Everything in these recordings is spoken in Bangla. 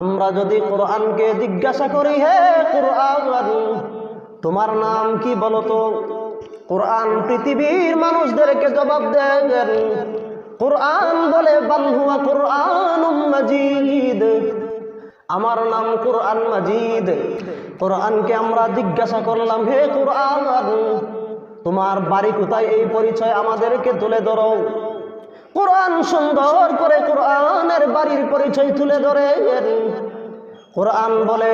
আমরা যদি কোরআনকে জিজ্ঞাসা করি, হে কোরআন তোমার নাম কি বলতো কোরআন পৃথিবীর মানুষদেরকে জবাব দেন, কোরআন বলে, বাল্হুয়া কোরআন মাজিদ, আমার নাম কোরআন মাজিদ। কোরআনকে আমরা জিজ্ঞাসা করলাম, হে কোরআন, তোমার বাড়ি কোথায়? এই পরিচয় আমাদেরকে তুলে ধরো। কোরআন সুন্দর করে কোরআনের বাড়ির পরিচয় তুলে ধরে। কোরআন বলে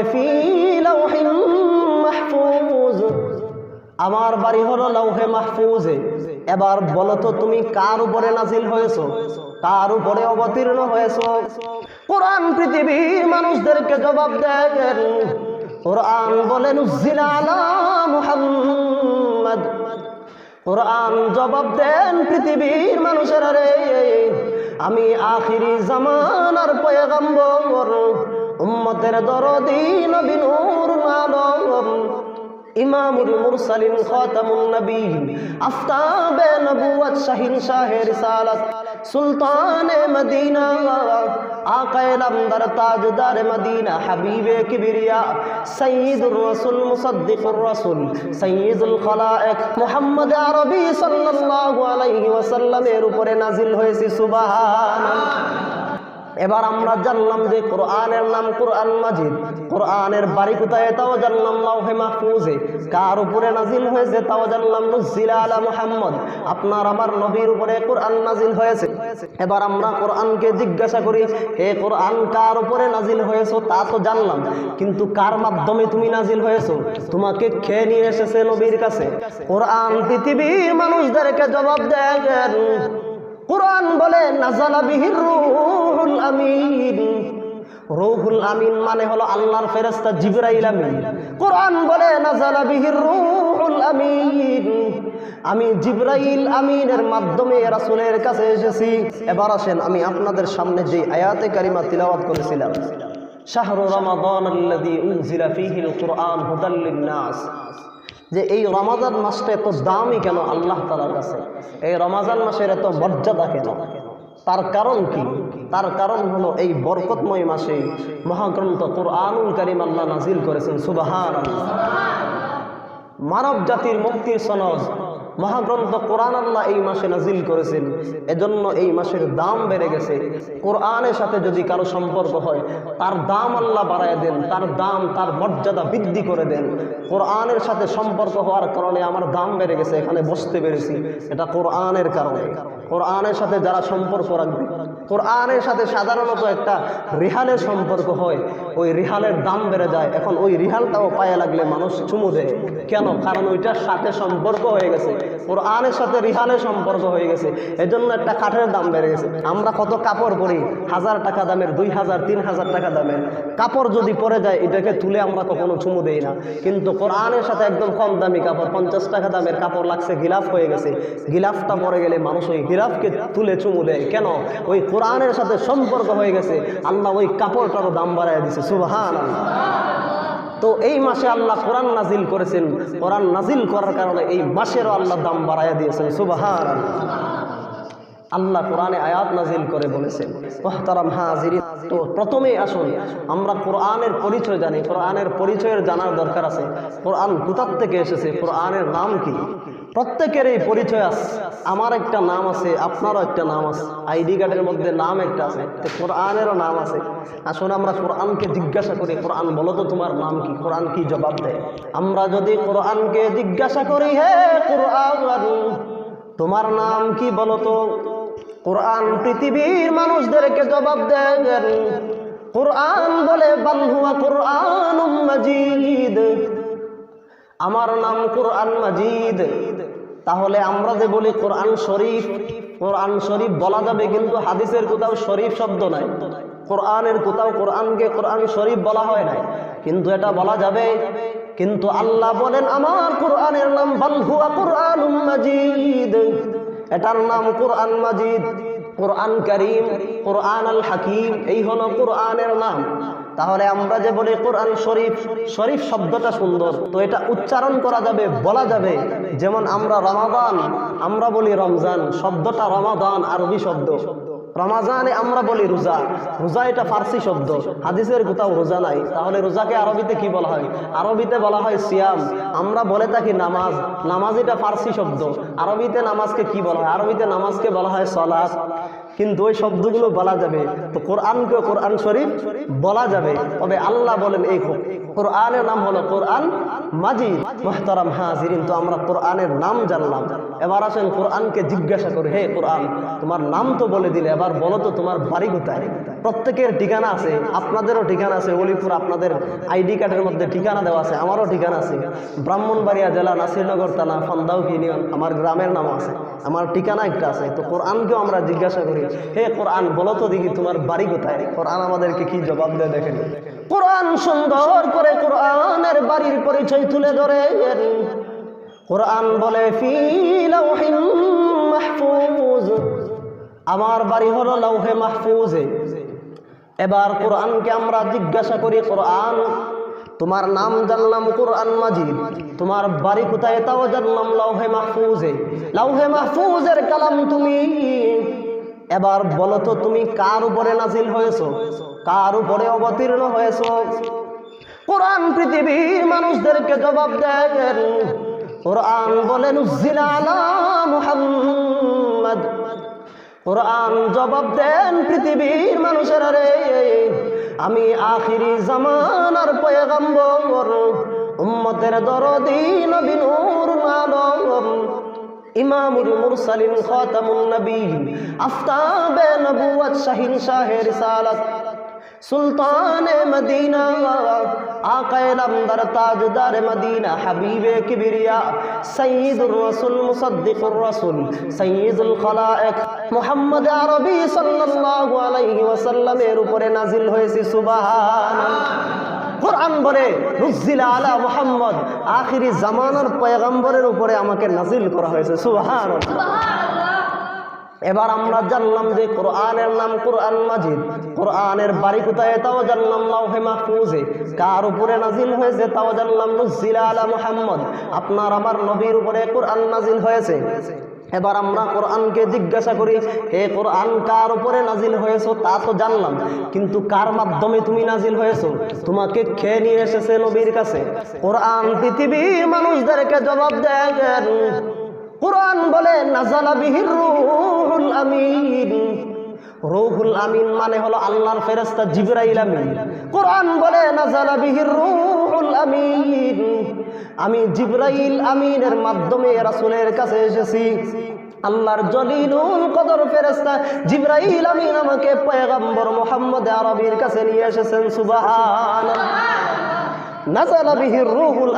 আমার বাড়ি হলো লৌহে মাহফুজে। এবার বলো তো, তুমি কার উপরে নাজিল হয়েছো? কার উপরে অবতীর্ণ হয়েছো? কোরআন পৃথিবীর মানুষদেরকে জবাব দেন, কোরআন বলেন মুহাম্মদ। কোরআন জবাব দেন পৃথিবীর মানুষের রে। আমি আখিরি জামানার পয়গম্বর, উম্মতের দরদি নবী নূর আলম ইমামুল মুরসালিন খাতামুন নবীন। আফতাবে নবুয়ত শাহিন শাহে রিসালাত। সুলতানে মদিনা। আকায়ে নামদার তাজদার মদিনা। হাবিবে কিবরিয়া। সাইয়্যিদুর রাসূল, মুসাদ্দিকুর রাসূল। সাইয়্যিদুল খালায়েক। মুহাম্মদ আরবি সাল্লাল্লাহু আলাইহি ওয়াসাল্লামের উপরে নাজিল হয়েছে, সুবহানাল্লাহ। এবার আমরা জানলাম যে কোরআনের নাম কোরআন মাজিদ। কোরআনের বাড়ি কোথায় তাও জানলাম লাউহে মাহফুজে। কার উপরে নাজিল হয়েছে তাও জানলাম নুজিলা আলা মুহাম্মদ। আপনার আমার নবীর উপরে কোরআন নাজিল হয়েছে। এবার আমরা কোরআনকে জিজ্ঞাসা করি, হে কোরআন, কার উপরে নাজিল হয়েছো তা তো জানলাম। কিন্তু কার মাধ্যমে তুমি নাজিল হয়েছো? তোমাকে খেয়ে নিয়ে এসেছে নবীর কাছে? কোরআন পৃথিবীর মানুষদেরকে জবাব দেয়, কোরআন বলে, নাজালা বিহির রুহুল আমিন। রুহুল আমিন মানে হলো আল্লাহর ফেরেশতা জিবরাইল আমিন। কোরআন বলে নাজালা বিহির রুহুল আমিন। আমি জিবরাইল আমিনের মাধ্যমে রাসূলের কাছে এসেছি। এবার আসেন আমি আপনাদের সামনে যে আয়াতে কারিমা তিলাওয়াত করেছিলাম। শাহরু রমাদান আল্লাযী উনজিলা ফীহিল কুরআন হুদাল লিন-নাস। যে এই রমাজান মাসটা এত দামি কেন আল্লাহ তালার কাছে? এই রমাজান মাসের এত মর্যাদা কেন? তার কারণ কি? তার কারণ হলো এই বরকতময় মাসে মহাগ্রন্থ কোরআনুল করিম আল্লাহ নাজিল করেছেন সুবাহান মানব জাতির মুক্তির সনজ মহাগ্রন্থ কোরআন আল্লাহ এই মাসে নাজিল করেছেন, এজন্য এই মাসের দাম বেড়ে গেছে। কোরআনের সাথে যদি কারও সম্পর্ক হয়, তার দাম আল্লাহ বাড়ায় দেন, তার দাম, তার মর্যাদা বৃদ্ধি করে দেন। কোরআনের সাথে সম্পর্ক হওয়ার কারণে আমার দাম বেড়ে গেছে, এখানে বসতে পেরেছি। এটা কোরআনের কারণে। কোরআনের সাথে যারা সম্পর্ক রাখবে, কোরআনের সাথে সাধারণত একটা রিহালের সম্পর্ক হয়। ওই রিহালের দাম বেড়ে যায়। এখন ওই রিহালটাও পায়ে লাগলে মানুষ চুমু দেয়। কেন? কারণ ওইটার সাথে সম্পর্ক হয়ে গেছে। কোরআনের সাথে রিহালের সম্পর্ক হয়ে গেছে। এজন্য একটা কাঠের দাম বেড়ে গেছে। আমরা কত কাপড় পরি? হাজার টাকা দামের, দুই হাজার, তিন হাজার টাকা দামের। কাপড় যদি পরে যায়, এটাকে তুলে আমরা কখনো চুমু দেই না। কিন্তু কোরআনের সাথে একদম কম দামি কাপড়, পঞ্চাশ টাকা দামের কাপড় লাগছে, গিলাফ হয়ে গেছে। গিলাফটা পরে গেলে মানুষ ওই গিলাফকে তুলে চুমু দেয়। কেন? ওই কোরআনের সাথে সম্পর্ক হয়ে গেছে। আল্লাহ ওই কাপড়টারও দাম বাড়াই দিছে। সুবাহান তো এই মাসে আল্লাহ কোরআন নাজিল করেছেন। কোরআন নাজিল করার কারণে এই মাসেরও আল্লাহ দাম বাড়াইয়া দিয়েছেন। সুবাহান আল্লাহ কোরআনে আয়াত নাজিল করে বলেছেন ওহতারাম হাজির তো প্রথমে আসুন, আমরা কোরআনের পরিচয় জানি। কোরআনের পরিচয়ের জানার দরকার আছে। কোরআন কোথার থেকে এসেছে? কোরআনের নাম কি? প্রত্যেকের এই পরিচয় আছে। আমার একটা নাম আছে, আপনারও একটা নাম আছে, আইডি কার্ডের মধ্যে নাম একটা আছে কোরআনেরও নাম আছে। আসুন, আমরা কোরআনকে জিজ্ঞাসা করি, কোরআন, বলো তো তোমার নাম কি? কোরআন কি জবাব দেয়? আমরা যদি কোরআনকে জিজ্ঞাসা করি, হে কোরআন, তোমার নাম কি বলো তো? কোরআন পৃথিবীর মানুষদেরকে জবাব দেন। কোরআন বলে, বান্ধুয়া কোরআন মাজিদ। আমার নাম কোরআন মাজিদ। তাহলে আমরা যে বলি কোরআন শরীফ কোরআন শরীফ বলা যাবে কিন্তু হাদিসের কোথাও শরীফ শব্দ নাই। কোরআনের কোথাও কোরআনকে কোরআন শরীফ বলা হয় নাই। কিন্তু এটা বলা যাবে, কিন্তু আল্লাহ বলেন, আমার কোরআনের নাম বান্ধুয়া কোরআন মাজিদ। এটার নাম কোরআন মাজিদ, কোরআন করিম, কোরআন আল হাকিম, এই হলো কোরআনের নাম। তাহলে আমরা যে বলি কোরআন শরীফ শরীফ শব্দটা সুন্দর। তো এটা উচ্চারণ করা যাবে, বলা যাবে। যেমন আমরা রমাদান, আমরা বলি রমজান, শব্দটা রমাদান, আরবি শব্দ। রমাজানে আমরা বলি রোজা। রোজা এটা ফার্সি শব্দ। হাদিসের কোথাও রোজা নাই। তাহলে রোজাকে আরবিতে কি বলা হয়? আরবিতে বলা হয় সিয়াম। আমরা বলে থাকি নামাজ। নামাজ এটা ফার্সি শব্দ। আরবিতে নামাজকে কি বলা হয়? আরবিতে নামাজকে বলা হয় সলাৎ কিন্তু ওই শব্দগুলো বলা যাবে। তো কোরআনকে কোরআন শরীফ বলা যাবে। তবে আল্লাহ বলেন এই কোরআনের নাম হলো কোরআন মাজিদ। মোহতারাম হাজিরিন। তো আমরা কোরআনের নাম জানলাম। এবার আসেন কোরআনকে জিজ্ঞাসা করে, হে কোরআন, তোমার নাম তো বলে দিলে এবার বলো তো, তোমার বাড়ি কোথায়? প্রত্যেকের ঠিকানা আছে, আপনাদেরও ঠিকানা আছে, অলিপুর আপনাদের আইডি কার্ডের মধ্যে ঠিকানা দেওয়া আছে, আমারও ঠিকানা আছে। ব্রাহ্মণবাড়িয়া জেলা, নাসিরনগর থানা ফন্দাউ ইউনিয়ন, আমার গ্রামের নাম আছে, আমার ঠিকানা একটা আছে। তো কোরআনকেও আমরা জিজ্ঞাসা করি, হে কোরআন, বলো তো দেখি তোমার বাড়ি কোথায়? কোরআন আমাদেরকে কি জবাব দেয় দেখেন। কোরআন সুন্দর করে কোরআনের বাড়ির পরিচয় তুলে ধরে। কোরআন বলে, ফি মাহফুজ। আমার বাড়ি হলো লাউহে মাহফুজে। এবার কোরআনকে আমরা জিজ্ঞাসা করি, কোরআন, তোমার নাম জানলাম কোরআন মাজিদ, তোমার বাড়ি কোথায় তাও জানলাম লাউহে মাহফুজে। লাউহে মাহফুজের কালাম তুমি। এবার বলো তো, তুমি কার উপরে নাজিল হয়েছো? কার উপরে অবতীর্ণ হয়েছো? কোরআন পৃথিবীর মানুষদেরকে জবাব দেন, কোরআন বলেন মুহাম্মদ। কোরআন জবাব দেন পৃথিবীর মানুষের রে। আমি আখিরি জামানার পয়গম্বর, উম্মতের দরদি নবী নূর আলম ইমামুল মুরসালিন খাতামুন নবীন আফতাবে নবুয়ত শাহিন শাহে রিসালাত। সুলতান মদিনা, আকায় নামদার তাজদার মদিনা, হাবিবে কিবরিয়া সঈদুর রসুল, মুসদ্দিকুর রসুল সঈদুল খলায়েক। মুহাম্মদ আরবি সাল্লাল্লাহু আলাইহি ওয়াসাল্লামের উপরে নাজিল হয়েছে সুবহান কোরআন বলে নুজিলা আলা মুহাম্মদ। আখিরি জামানার পয়গম্বরের উপরে আমাকে নাজিল করা হয়েছে সুবহান এবার আমরা জানলাম যে কোরআনের নাম কোরআন মাজিদ। কোরআনের বাড়ি কোথায় তাও জানলাম লাউহে মাহফুজে কার উপরে নাজিল হয়েছে তাও জানলাম নুজিলা আলা মুহাম্মদ। আপনার আমার নবীর উপরে কোরআন নাজিল হয়েছে। এবার আমরা কোরআনকে জিজ্ঞাসা করি, হে কোরআন, কার উপরে নাজিল হয়েছো তা তো জানলাম, কিন্তু কার মাধ্যমে তুমি নাজিল হয়েছো? তোমাকে খেয়ে নিয়ে এসেছে নবীর কাছে? কোরআন পৃথিবীর মানুষদেরকে জবাব দেন, কোরআন বলে, নাজালা বিহির রুহুল আমিন। রুহুল আমিন মানে হলো আল্লাহর ফেরেস্তা জিবরাইল আমিন। কোরআন বলে, নাজালা বিহির রুহুল আমিন। আমি জিব্রাইল আমিনের মাধ্যমে রাসূলের কাছে এসেছি। আল্লাহর কদর ফেরেস্তা জিবরাইল আমিন আমাকে পয়গম্বর মোহাম্মদ আরবির কাছে নিয়ে এসেছেন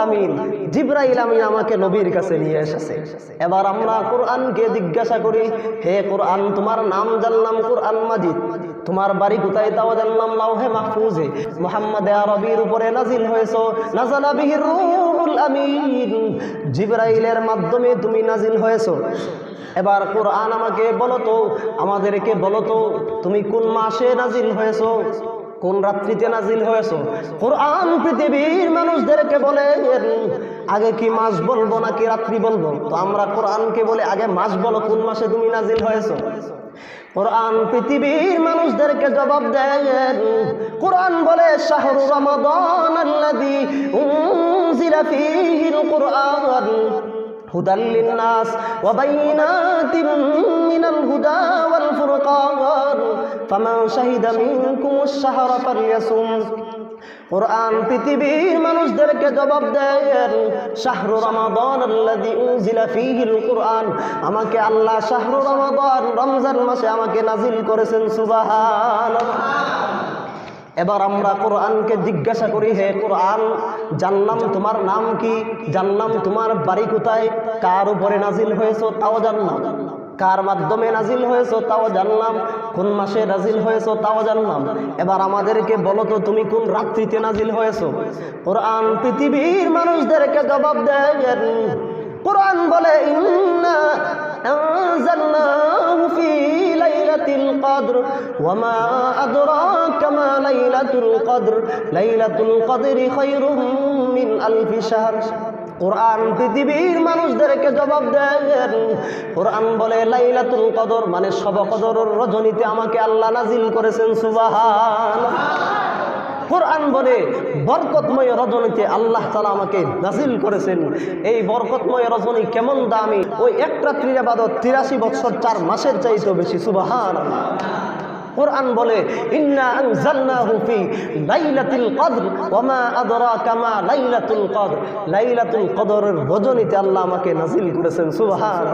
আমিন। জিব্রাইল নবীর কাছে নিয়ে এবার জিজ্ঞাসা করি, হে কোরআন, তোমার নাম জানলাম কোরআন মাজিদ। তোমার বাড়ি কোথায় তাও জানলাম লাউহে মাহফুজে। মোহাম্মদ আরবির উপরে নাজিল হয়েছো। নাজালা বিহির রুহুল আমিন। জিব্রাইলের মাধ্যমে তুমি নাজিল হয়েছো। এবার কোরআন আমাকে বলো তো, আমাদেরকে বলো তো, তুমি কোন মাসে নাজিল হয়েছো? কোন রাত্রিতে নাজিল হয়েছো? কোরআন পৃথিবীর মানুষদেরকে বলে, আগে কি মাস বলব নাকি রাত্রি বলব? তো আমরা কোরআনকে বলে, আগে মাস বলো কোন মাসে তুমি নাজিল হয়েছো? কোরআন পৃথিবীর মানুষদেরকে জবাব দেন। কোরআন বলে শাহরু রমাদান আল্লাযী উনজিলা ফীহিল কুরআন। هدى للناس وبينات من الهدى والفرقان فمن شهد منكم الشهر فليصم কোরআন পৃথিবীর মানুষদেরকে জবাব দেন শাহরু রমাদান আল্লাযী উনজিলা ফীহিল কুরআন আমাকে আল্লাহ শাহরু রমাদান রমজান মাসে আমাকে নাজিল করেছেন সুবহানাল্লাহ এবার আমরা কোরআনকে জিজ্ঞাসা করি, হে কোরআন জানলাম তোমার নাম কি? জানলাম তোমার বাড়ি কোথায়? কার উপরে নাজিল হয়েছো তাও জানলাম। কার মাধ্যমে নাজিল হয়েছো তাও জানলাম। কোন মাসে নাজিল হয়েছো তাও জানলাম। এবার আমাদেরকে বলো তো, তুমি কোন রাত্রিতে নাজিল হয়েছো? কোরআন পৃথিবীর মানুষদেরকে জবাব দেয়, কোরআন বলে, ইন্না القدر وما أدراك ما ليلة القدر ليلة القدر خير من ألف شهر কোরআন পৃথিবীর মানুষদেরকে জবাব দেন কোরআন বলে লাইলাতুল কদর মানে সব কদর রজনীতে আমাকে আল্লাহ নাজিল করেছেন সুবাহান কোরআন বলে বরকতময় রজনীতে আল্লাহ তালা আমাকে নাজিল করেছেন। এই বরকতময় রজনী কেমন দামি? ওই এক রাত্রির তিরাশি বছর, চার মাসের চাইতেও বেশি সুবাহান কোরআন বলে কদরের আল্লাহ আমাকে নাজিল করেছেন সুবহান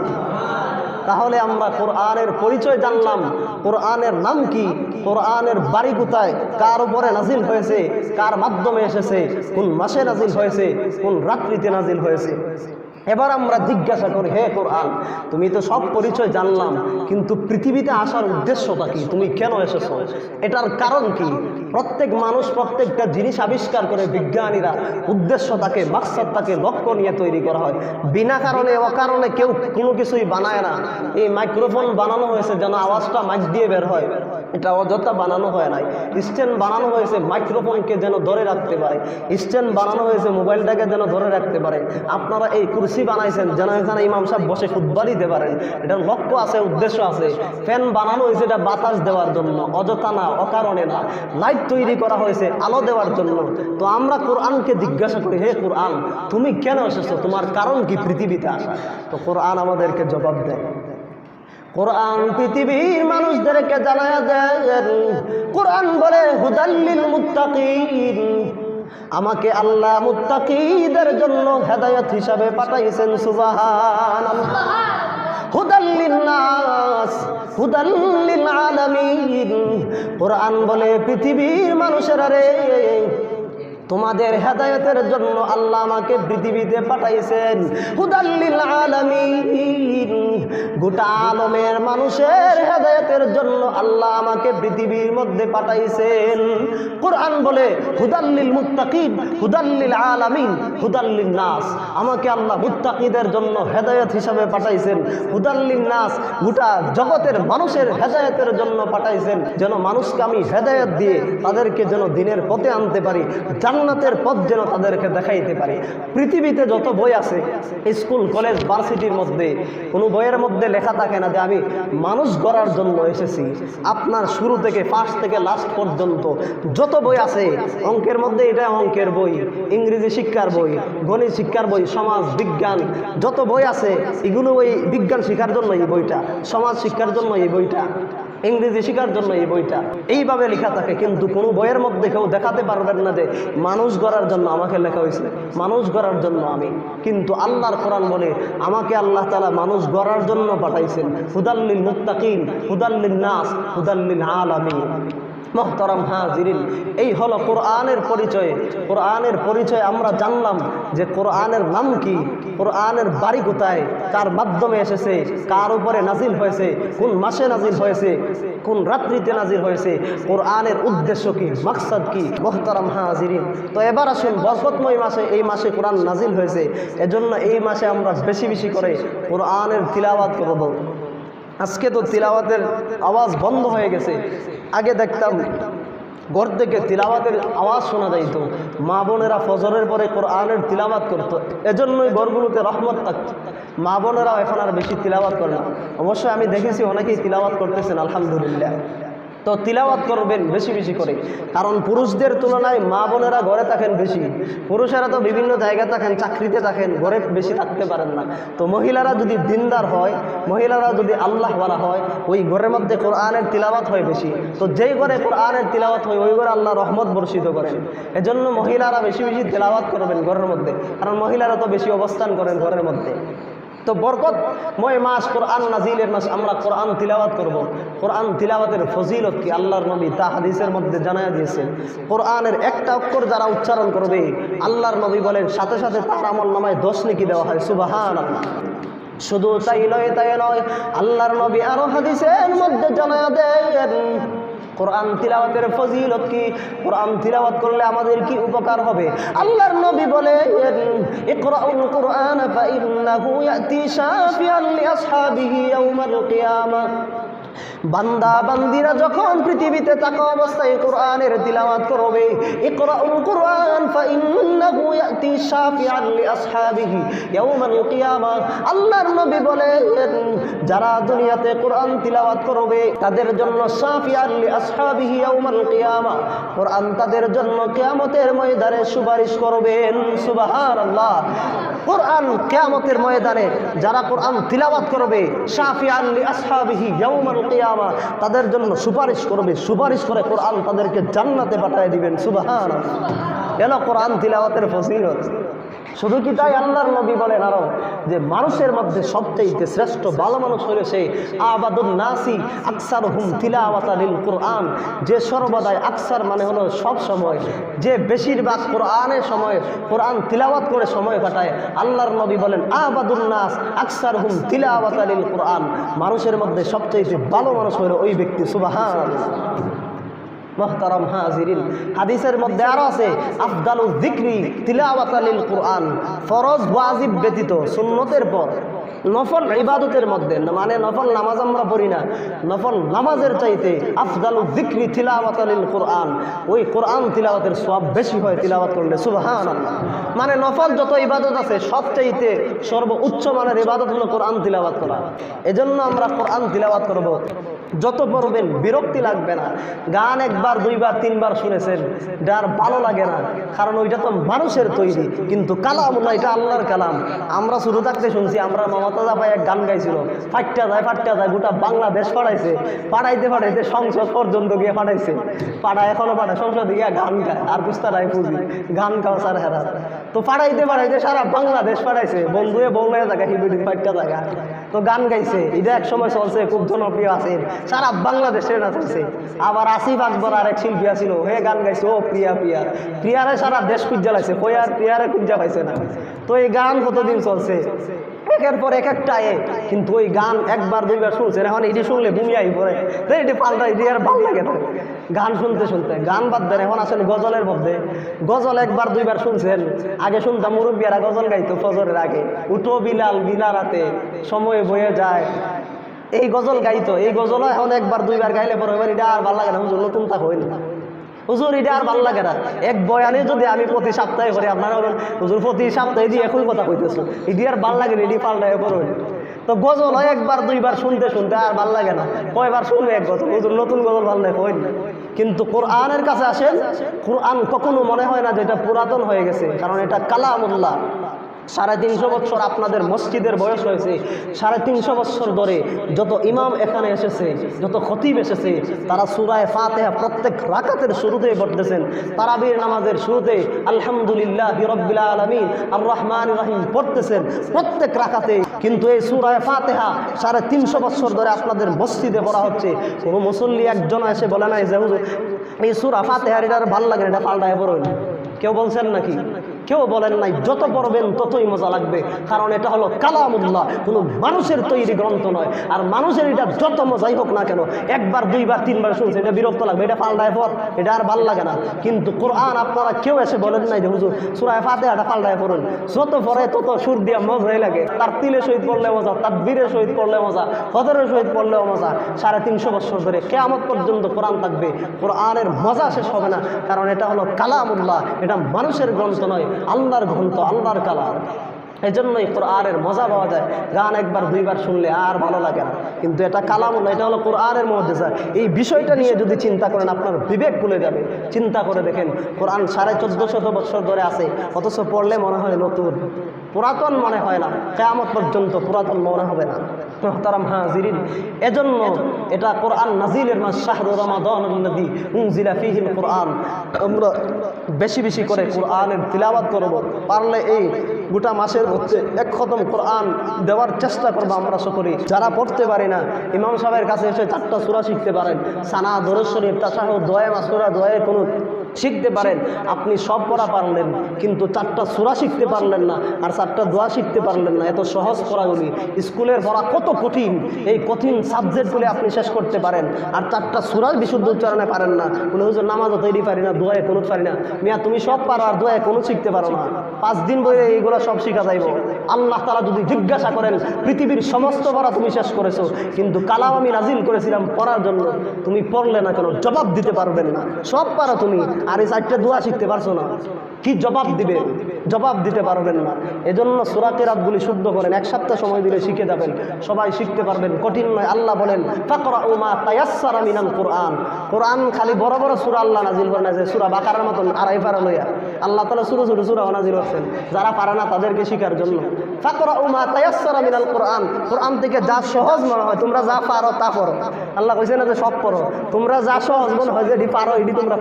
তাহলে আমরা কোরআনের পরিচয় জানলাম। কোরআনের নাম কি? কোরআনের বাড়ি কোথায়? কার উপরে নাজিল হয়েছে? কার মাধ্যমে এসেছে? কোন মাসে নাজিল হয়েছে? কোন রাত্রিতে নাজিল হয়েছে? এবার আমরা জিজ্ঞাসা করি, হে কোরআন, তুমি তো সব পরিচয় জানলাম, কিন্তু পৃথিবীতে আসার উদ্দেশ্যটা কি? তুমি কেন এসেছ? এটার কারণ কি? প্রত্যেক মানুষ প্রত্যেকটা জিনিস আবিষ্কার করে বিজ্ঞানীরা উদ্দেশ্যটাকে, মাকসাদটাকে লক্ষ্য নিয়ে তৈরি করা হয়। বিনা কারণে, অকারণে কেউ কোনো কিছুই বানায় না। এই মাইক্রোফোন বানানো হয়েছে যেন আওয়াজটা মাইক দিয়ে বের হয়। এটা অযথা বানানো হয় নাই। স্ট্যান্ড বানানো হয়েছে মাইক্রোফোনকে যেন ধরে রাখতে পারে। স্ট্যান্ড বানানো হয়েছে মোবাইলটাকে যেন ধরে রাখতে পারে। আপনারা এই কুরসি বানাইছেন, যেন এখানে ইমাম সাহেব বসে খুদ্া দিতে পারেন। এটার লক্ষ্য আছে, উদ্দেশ্য আছে। ফ্যান বানানো হয়েছে এটা বাতাস দেওয়ার জন্য, অযথা না, অকারণে না। লাইট তৈরি করা হয়েছে আলো দেওয়ার জন্য। তো আমরা কোরআনকে জিজ্ঞাসা করি, হে কোরআন, তুমি কেন এসেছ? তোমার কারণ কি পৃথিবীতে আসা তো কোরআন আমাদেরকে জবাব দেয়। কোরআন পৃথিবীর মানুষদেরকে জানায় দেন। কোরআন বলে হুদাল্লিল মুত্তাকিন। আমাকে আল্লাহ মুত্তাকিদের জন্য হেদায়ত হিসাবে পাঠাইছেন সুবাহান হুদাল্লিন নাস হুদাল্লিল আলামিন কোরআন বলে পৃথিবীর মানুষেরা রে তোমাদের হেদায়তের জন্য আল্লাহ আমাকে পৃথিবীতে পাঠাইছেন। হুদাল্লিল আলামিন। গোটা আলমের মানুষের হেদায়তের জন্য আল্লাহ আমাকে পৃথিবীর মধ্যে পাঠাইছেন। কোরআন বলে হুদাল্লিল মুত্তাকিন হুদাল্লিল আলামিন হুদাল্লিল নাস। আমাকে আল্লাহ মুত্তাকিদের জন্য হেদায়ত হিসাবে পাঠাইছেন। হুদাল্লিল নাস, গোটা জগতের মানুষের হেদায়তের জন্য পাঠাইছেন। যেন মানুষকে আমি হেদায়ত দিয়ে তাদেরকে যেন দিনের পথে আনতে পারি। জান্নাতের পথ যেন তাদেরকে দেখাইতে পারি। পৃথিবীতে যত বই আছে, স্কুল, কলেজ, ভার্সিটির মধ্যে, কোনো বইয়ের মধ্যে লেখা থাকে না যে আমি মানুষ গড়ার জন্য এসেছি। আপনার শুরু থেকে ফার্স্ট থেকে লাস্ট পর্যন্ত যত বই আছে, অঙ্কের মধ্যে এটা অঙ্কের বই, ইংরেজি শিক্ষার বই, গণিত শিক্ষার বই, সমাজ বিজ্ঞান, যত বই আছে, এগুলো ওই বিজ্ঞান শেখার জন্য এই বইটা, সমাজ শিক্ষার জন্য এই বইটা। ইংরেজি শেখার জন্য এই বইটা। এইভাবে লেখা থাকে, কিন্তু কোনো বইয়ের মধ্যে কেউ দেখাতে পারবেন না যে মানুষ গড়ার জন্য আমাকে লেখা হয়েছে, মানুষ গড়ার জন্য আমি। কিন্তু আল্লাহর কোরআন বলে, আমাকে আল্লাহ তালা মানুষ গড়ার জন্য পাঠাইছেন। হুদাল্লিল মুত্তাকিন হুদাল্লিল নাস হুদাল্লিল আলামিন। মহতরম হাজিরিন। এই হলো কোরআনের পরিচয়। কোরআনের পরিচয় আমরা জানলাম যে কোরআনের নাম কি, কোরআনের বাড়ি কোথায়, কার মাধ্যমে এসেছে, কার উপরে নাজিল হয়েছে, কোন মাসে নাজিল হয়েছে, কোন রাত্রিতে নাজিল হয়েছে, কোরআনের উদ্দেশ্য কি, মাকসাদ কি, মহতরম হাজিরিন। তো এবার আসুন, বরকতময় মাসে, এই মাসে কোরআন নাজিল হয়েছে, এজন্য এই মাসে আমরা বেশি বেশি করে কোরআনের তিলাওয়াত করব। আজকে তো তিলাওয়াতের আওয়াজ বন্ধ হয়ে গেছে। আগে দেখতাম, ঘর থেকে তিলাবাতের আওয়াজ শোনা যাইত। মা বোনেরা ফজরের পরে কোরআনের তিলাবাত করতো। এজন্যই ঘরগুলোতে রহমত থাকত। মা বোনেরাও এখন আর বেশি তিলাবাত করে না। অবশ্যই আমি দেখেছি, অনেকেই তিলাবাত করতেছেন, আলহামদুলিল্লাহ। তো তিলাওয়াত করবেন বেশি বেশি করে। কারণ পুরুষদের তুলনায় মা বোনেরা ঘরে থাকেন বেশি। পুরুষেরা তো বিভিন্ন জায়গায় থাকেন, চাকরিতে থাকেন, ঘরে বেশি থাকতে পারেন না। তো মহিলারা যদি দিনদার হয়, মহিলারা যদি আল্লাহ বলা হয়, ওই ঘরের মধ্যে কোরআনের তিলাওয়াত হয় বেশি। তো যেই ঘরে কোরআনের তিলাওয়াত হয়, ওই ঘরে আল্লাহ রহমত বর্ষিত করেন। এজন্য মহিলারা বেশি বেশি তিলাওয়াত করবেন ঘরের মধ্যে। কারণ মহিলারা তো বেশি অবস্থান করেন ঘরের মধ্যে। তো বরকত। ময় মাস কোরআন নাজিলের মাস আমরা কোরআন তিলাওয়াত করব। কোরআন তিলাওয়াতের ফজিলত কি? আল্লাহর নবী তা হাদিসের মধ্যে জানা দিয়েছেন। কোরআনের একটা অক্ষর যারা উচ্চারণ করবে, আল্লাহর নবী বলেন, সাথে সাথে তার আমল নামায় দশ নাকি দেওয়া হয়। সুবাহান আল্লাহ শুধু তাই নয় তাই নয়, আল্লাহর নবী আরও হাদিসের মধ্যে জানায় দেন। কোরআন তিলাওয়াতের ফজিলত কি? কোরআন তিলাওয়াত করলে আমাদের কি উপকার হবে? আল্লাহর নবী বলে ইকরাউল কুরআন ফাইন্নাহু ইয়াতি শাফিআন লিআসহাবিহি ইয়াউমাল কিয়ামা। বান্দা বান্দিরা যখন পৃথিবীতে থাকা অবস্থায় কোরআনের তিলাওয়াত করবে, ইকরাউল কুরআন ফাইন্নাহু ইন্নাহু ইয়াতি শাফিআন লিআসহাবিহি ইয়াউমাল কিয়ামা। আল্লাহর নবী বলেন, যারা দুনিয়াতে কোরআন তিলাওয়াত করবে, তাদের জন্য শাফিআন লিআসহাবিহি ইয়াউমাল কিয়ামা। কোরআন তাদের জন্য কিয়ামতের ময়দানে সুপারিশ করবেন, সুবহানাল্লাহ। কোরআন কিয়ামতের ময়দানে যারা কোরআন তিলাওয়াত করবে শাফিআন লিআসহাবিহি ইয়াউমাল কিয়ামা। তাদের জন্য সুপারিশ করবে, সুপারিশ করে কোরআন তাদেরকে জান্নাতে পাঠিয়ে দিবেন সুবাহ এলো কোরআন তিলাওয়াতের ফজিলত। শুধু কি তাই আল্লাহর নবী বলেন আরও? যে মানুষের মধ্যে সবচেয়ে শ্রেষ্ঠ ভালো মানুষ হলে সে আবাদুল নাসি আকসার হুম তিলাওয়াতালিল কোরআন। যে সর্বদাই আকসার মানে হলো সব সময়। যে বেশিরভাগ কোরআনের সময়, কোরআন তিলাওয়াত করে সময় কাটায়। আল্লাহর নবী বলেন আবাদুল নাস আকসার হুম তিলাওয়াতালিল কোরআন। মানুষের মধ্যে সবচেয়ে ভালো মানুষ হলো ওই ব্যক্তি সুবাহান মহতারাম হাজিরিন। হাদিসের মধ্যে আরও আছে, আফদালু জিক্রি তিলাওয়াতালিল কোরআন ফরজ, ওয়াজিব ব্যতীত, সুন্নতের পর। নফল ইবাদতের মধ্যে মানে নফল নামাজ আমরা পড়ি না, নফল নামাজের চাইতে আফদালু যিকরি তিলাওয়াতালিল কোরআন, ওই কোরআন তিলাওয়াতের সব বেশি হয় তিলাওয়াত করলে, সুবহানাল্লাহ। মানে নফল যত ইবাদত আছে সবচাইতে সর্বোচ্চ মানের ইবাদত হলো কোরআন তিলাওয়াত করা। এজন্য আমরা কোরআন তিলাওয়াত করব। যত পড়বেন, বিরক্তি লাগবে না। গান একবার, দুইবার, তিনবার শুনেছেন আর ভালো লাগে না। কারণ ওইটা তো মানুষের তৈরি, কিন্তু কালাম না, এটা আল্লাহর কালাম। আমরা শুরু থাকতে শুনছি, আমরা মমতাজা ভাই এক গান গাইছিল ফাটটা যায় ফাটটা যায়, গোটা বাংলাদেশ পাঠাইছে পাঠাইতে পাঠাইতে সংসদ পর্যন্ত গিয়ে পাঠাইছে পাড়া এখনও পাঠায় সংসদে গিয়ে গান গায়, আর বুঝতে নাই পুঁজি গান গাও স্যার হেরা। তো পাঠাইতে পাঠাইতে সারা বাংলাদেশ পাঠাইছে বন্ধুয়ে বৌলায় জায়গা হিবিডি ফাটটা জায়গা তো গান গাইছে এটা এক সময় চলছে, খুব জনপ্রিয় আছে, সারা বাংলাদেশে নাচছে আবার আসিফ আকবর আর এক শিল্পী আছিল, হে গান গাইছে, ও প্রিয়া প্রিয়া। প্রিয়ারে সারা দেশ খুঁজা লাগছে কই আর প্রিয়ারে খুঁজা পাইছে না। তো এই গান কতদিন চলছে? একের পর এক একটা এ কিন্তু ওই গান একবার দুইবার শুনছেন এখন এটি শুনলে বুমিয়াই পড়ে। তো এটি পাল্টা এটি আর ভালো লাগে না। গান শুনতে শুনতে, গান বাদ দেন, এখন আসলে গজলের মধ্যে। গজল একবার দুইবার শুনছেন, আগে শুনতাম মুরব্বিয়ারা গজল গাইতো ফজরের আগে। উঠো বিলাল বিলারাতে সময় বয়ে যায়। এই গজল গাইতো, এই গজল এখন একবার দুইবার গাইলে পরে এবার এটা আর ভালো লাগে না। হুজুর নতুন তা হইল হুজুর, এটা আর ভালো লাগে না। এক বয়ানে যদি আমি প্রতি সপ্তাহে করি, আপনারা বলেন, হুজুর, প্রতি সপ্তাহে দিয়ে একই কথা কইতেছো এটি আর ভালো লাগে না, এটি পাল্টায় পড়বেন তো গজল হয় একবার, দুইবার শুনতে শুনতে আর ভালো লাগে না। কয়বার শুনবে এক গজল? হুজুর, নতুন গজল ভালো লাগে, কই না। কিন্তু কোরআনের কাছে আসেন, কোরআন কখনো মনে হয় না যে এটা পুরাতন হয়ে গেছে, কারণ এটা কালামুল্লাহ। সাড়ে তিনশো বছর আপনাদের মসজিদের বয়স হয়েছে। সাড়ে তিনশো বছর ধরে যত ইমাম এখানে এসেছে, যত খতিব এসেছে, তারা সুরায় ফাতেহা প্রত্যেক রাকাতের শুরুতেই পড়তেছেন। তারাবির নামাজের শুরুতে আলহামদুলিল্লাহ হিরব্বিল্লা আলমিন আর রহমান রাহিম পড়তেছেন প্রত্যেক রাকাতে। কিন্তু এই সুরায় ফাতেহা সাড়ে তিনশো বছর ধরে আপনাদের মসজিদে পড়া হচ্ছে। কোনো মুসল্লি একজন এসে বলে নাই যে এই সুরা ফাতেহার এটা ভালো লাগে এটা পাল্টায় পড়বেন কেউ বলছেন নাকি? কেউ বলেন নাই, যত পড়বেন ততই মজা লাগবে। কারণ এটা হলো কালামুল্লাহ, কোনো মানুষের তৈরি গ্রন্থ নয়। আর মানুষের এটা যত মজাই হোক না কেন, একবার, দুইবার, তিনবার শুনছে এটা বিরক্ত লাগবে, এটা পাল্টায় পর এটা আর ভালো লাগে না। কিন্তু কোরআন আপনারা কেউ এসে বলেন নাই যে, হুজুর সুরায় ফাতে এটা পাল্টায় পড়ুন। যত পরে তত সুর দিয়া মজাই লাগে। তার তিলে শহীদ পড়লে মজা তার বীরের শহীদ পড়লে মজা হদরের শহীদ পড়লেও মজা। সাড়ে তিনশো বছর ধরে কেয়ামত পর্যন্ত কোরআন থাকবে। কোরআনের মজা শেষ হবে না। কারণ এটা হলো কালামুল্লাহ, এটা মানুষের গ্রন্থ নয় আল্লাহর ঘন্ট আল্লাহর কালাম। এই জন্যই কোরআনের মজা পাওয়া যায়। গান একবার, দুইবার শুনলে আর ভালো লাগে না। কিন্তু এটা কালামুল্লাহ এটা হলো কোরআনের মধ্যে স্যার এই বিষয়টা নিয়ে যদি চিন্তা করেন, আপনার বিবেক ভুলে যাবে। চিন্তা করে দেখেন, কোরআন সাড়ে চোদ্দ শত বছর ধরে আছে। অথচ পড়লে মনে হয় নতুন। পুরাতন মনে হয় না। কেয়ামত পর্যন্ত পুরাতন মনে হবে না। মোহতারাম হাজিরিন, এজন্য এটা কোরআন নাজিলের মাস, শাহরু রমাদান নদী ফিহিল কোরআন। আমরা বেশি বেশি করে কোরআনের তিলাবাত করব। পারলে এই গোটা মাসের মধ্যে এক খতম কোরআন দেওয়ার চেষ্টা করব আমরা সকলে যারা পড়তে পারি না, ইমাম সাহেবের কাছে এসে চারটা সুরা শিখতে পারেন। সানা দরশ্বরী তাছাড়াও দয়া মাসুরা দোয়ে কোনো শিখতে পারেন, আপনি সব পড়া পারলেন, কিন্তু চারটা সুরা শিখতে পারলেন না, আর চারটা দোয়া শিখতে পারলেন না। এত সহজ পড়াগুলি, স্কুলের পড়া কত কঠিন, এই কঠিন সাবজেক্টগুলি আপনি শেষ করতে পারেন। আর চারটা সুরার বিশুদ্ধ উচ্চারণে পারেন না, বলে, হুজুর, নামাজও তৈরি পারি না, দোয়ায় কোনো পারি না। মিয়া, তুমি সব পারো, আর দোয়ায় কোনো শিখতে পারো না। পাঁচ দিন বইয়ে এইগুলো সব শিখা যাইব। আল্লাহ তালা যদি জিজ্ঞাসা করেন, পৃথিবীর সমস্ত পড়া তুমি শেষ করেছ, কিন্তু কালাম আমি নাজিল করেছিলাম পড়ার জন্য, তুমি পড়লে না কেন? জবাব দিতে পারবেন না। সব পারো তুমি। আর এই চারটে দোয়া শিখতে পারছ না? কি জবাব দিবে? জবাব দিতে পারবেন না। এজন্য সুরাতের রাতগুলি শুদ্ধ করেন, এক সপ্তাহ সময় দিলে শিখে যাবেন। সবাই শিখতে পারবেন, কঠিন নয়। আল্লাহ বলেন উমা কোরআন। কোরআন খালি বড় বড় সুরা আল্লাহ নাজিল করেন যে সুরা বাকারের মতন আড়াই পারা লইয়া। আল্লাহ তালা সুরো সুরো সুরা নাজিল করছেন। যারা পারে না তাদেরকে শিখার জন্য। কোরআন। থেকে যা সহজ মনে হয়, তোমরা যা পারো তা আল্লাহ কইছে না যে সব তোমরা যা সহজ মনে হয় পারো, এটি তোমরা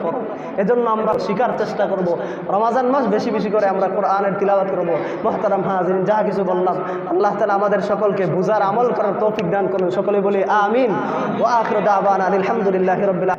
এজন্য আমরা শিকার চেষ্টা করব। রমাজান মাস বেশি বেশি করে আমরা কোরআনের তিলাবাত করব। মহতারাম হাজির যা কিছু বললাম। আল্লাহ তালা আমাদের সকলকে বুঝার আমল করার তৌফিক দান করুন। সকলে বলি আমিন। ও আখর দাবান আলহামদুলিল্লাহ রবিল্লা